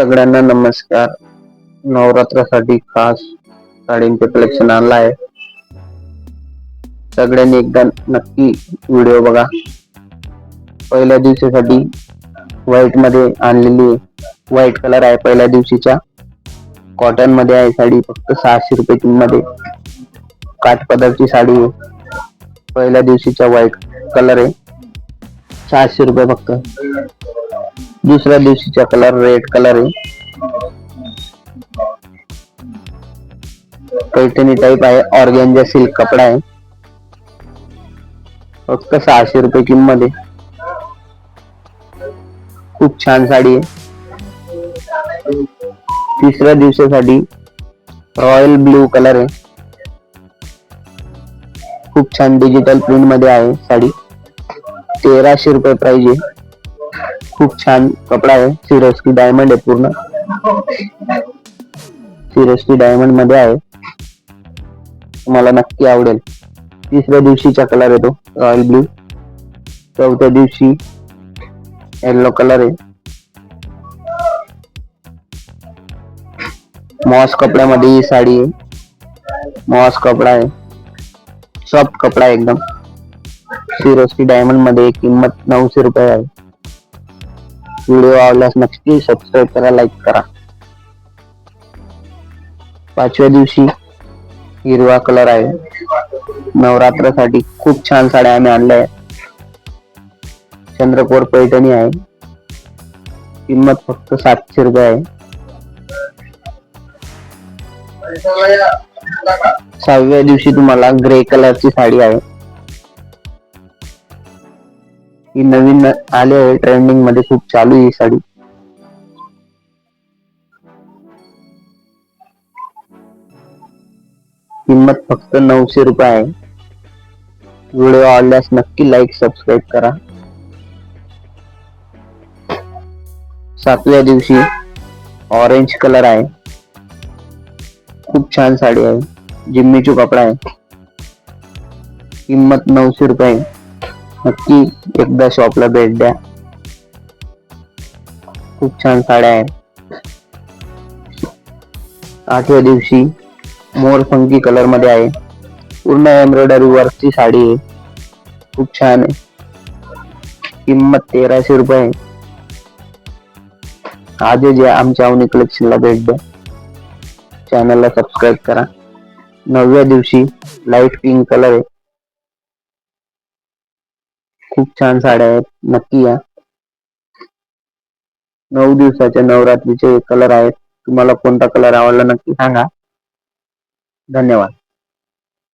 सगळ्यांना नमस्कार. नवरात्रासाठी खास साडींचे कलेक्शन आणलं आहे सगळ्यांनी एकदा नक्की व्हिडिओ बघा. पहिल्या दिवसासाठी व्हाईटमध्ये आणलेली व्हाईट कलर आहे पहिल्या दिवशीच्या. कॉटनमध्ये आहे साडी फक्त सहाशे रुपये किंमत काठपदरची साडी आहे. पहिल्या दिवशीचा व्हाईट कलर आहे. सहाशे रुपये फक्त. दुसऱ्या दिवशीचा कलर रेड कलर आहे. पैठणी टाईप आहे ऑर्गेंजा सिल्क कपडा आहे. फक्त सहाशे रुपये किंमत आहे. खूप छान साडी आहे. तिसऱ्या दिवसासाठी रॉयल ब्लू कलर आहे. खूप छान डिजिटल प्रिंटमध्ये आहे साडी. तेराशे रुपये प्राइस आहे. खूप छान कपडा आहे. सिरोस्की डायमंड आहे पूर्ण. सिरोस्की डायमंडमध्ये आहे. तुम्हाला नक्की आवडेल. तिसऱ्या दिवशीचा कलर येतो रॉयल ब्ल्यू चौथ्या दिवशी येल्लो कलर आहे. मॉस कपड्यामध्ये ही साडी आहे. मॉस कपडा आहे. सॉफ्ट कपडा आहे एकदम. सिरोस्की डायमंडमध्ये किंमत नऊशे रुपये आहे. व्हिडिओ आवडल्यास नक्की सबस्क्राईब करा लाईक करा. पाचव्या दिवशी हिरवा कलर आहे. नवरात्रासाठी खूप छान साड्या आम्ही आणल्या. आहेत चंद्रकोर पैठणी आहे. किंमत फक्त सातशे रुपये आहे. सहाव्या दिवशी तुम्हाला ग्रे कलरची साडी आहे. ही नवीन आली आहे ट्रेंडिंगमध्ये खूप चालू आहे ही साडी. किंमत फक्त नऊशे रुपये आहे. व्हिडिओ आवडल्यास नक्की लाईक सबस्क्राईब करा. सातव्या दिवशी ऑरेंज कलर आहे. खूप छान साडी आहे. जिम्मीचू कपडा आहे. किंमत नऊशे रुपये आहे. नक्की एकदा शॉपला भेट द्या. खूप छान साड्या आहेत. आठव्या दिवशी मोर फंकी कलरमध्ये आहे. पूर्ण एम्ब्रॉयडरी वर्कची साडी आहे. खूप छान आहे. किंमत तेराशे रुपये आज जे या आमच्या अवनी कलेक्शनला भेट द्या. चॅनलला सबस्क्राईब करा. नवव्या दिवशी लाइट पिंक कलर आहे. खूप छान साड्या आहेत. नक्की या. नऊ दिवसाच्या नवरात्रीचे कलर आहेत. तुम्हाला कोणता कलर आवडला नक्की सांगा. धन्यवाद.